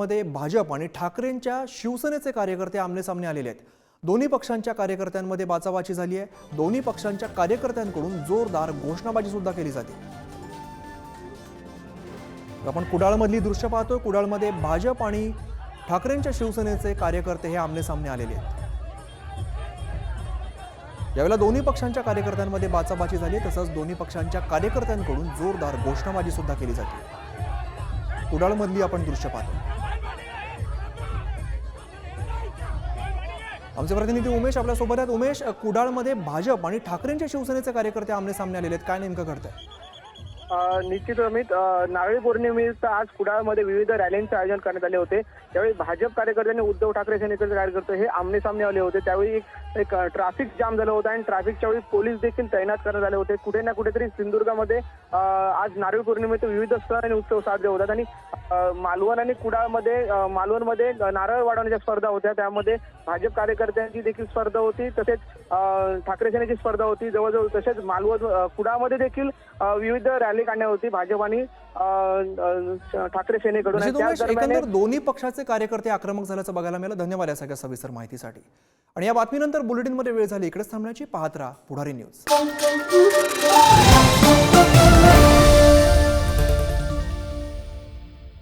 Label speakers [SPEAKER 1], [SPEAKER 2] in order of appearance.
[SPEAKER 1] मध्ये भाजप आणि ठाकरेंच्या शिवसेनेचे कार्यकर्ते आमनेसामने आलेले आहेत. दोन्ही पक्षांच्या कार्यकर्त्यांमध्ये बाचाबाची झाली आहे. दोन्ही पक्षांच्या कार्यकर्त्यांकडून जोरदार घोषणाबाजी सुद्धा केली जाते. आपण कुडाळमधली दृश्य पाहतोय. कुडाळमध्ये भाजप आणि ठाकरेंच्या शिवसेनेचे कार्यकर्ते हे आमनेसामने आलेले आहेत. यावेळेला दोन्ही पक्षांच्या कार्यकर्त्यांमध्ये बाचाबाची झाली तसंच दोन्ही पक्षांच्या कार्यकर्त्यांकडून जोरदार घोषणाबाजी सुद्धा केली जाते. कुडाळमधली आपण दृश्य पाहतो आमचे प्रतिनिधी उमेश आपल्यासोबत आहेत. उमेश कुडाळमध्ये भाजप आणि ठाकरेंच्या शिवसेनेचे कार्यकर्ते आमने सामने आलेले आहेत. काय नेमकं घडतंय?
[SPEAKER 2] आहे निश्चित अमित नारळी पौर्णिमेनिमित्त आज कुडाळमध्ये विविध रॅलींचे आयोजन करण्यात आले होते. त्यावेळी भाजप कार्यकर्त्यांनी उद्धव ठाकरे सेनेकडे कार्यकर्ते हे आमने सामने आले होते. त्यावेळी एक एक ट्रॅफिक जाम झालं होतं आणि ट्रॅफिकच्या वेळी पोलीस देखील तैनात करण्यात आले होते. कुठे ना कुठेतरी सिंधुदुर्गामध्ये आज नारळी पौर्णिमेचे विविध सण आणि उत्सव साजरे होतात आणि मालवण आणि कुडाळमध्ये मालवणमध्ये नारळ वाढवण्याच्या स्पर्धा होत्या. त्यामध्ये भाजप कार्यकर्त्यांची देखील स्पर्धा होती तसेच ठाकरे सेनेची स्पर्धा होती. जवळजवळ तसेच मालवण कुडाळमध्ये देखील विविध रॅली काढण्यात होती भाजप आणि ठाकरे सेनेकडून दरम्यान
[SPEAKER 1] एकंदर दोन्ही पक्षाचे कार्यकर्ते आक्रमक झाल्याचं बघायला मिळालं. धन्यवाद या सगळ्या सविस्तर माहितीसाठी. आणि या बातमीनंतर बुलेटिनमध्ये वेळ झाली. इकडेच थांबण्याची. पाहत राहा पुढारी न्यूज.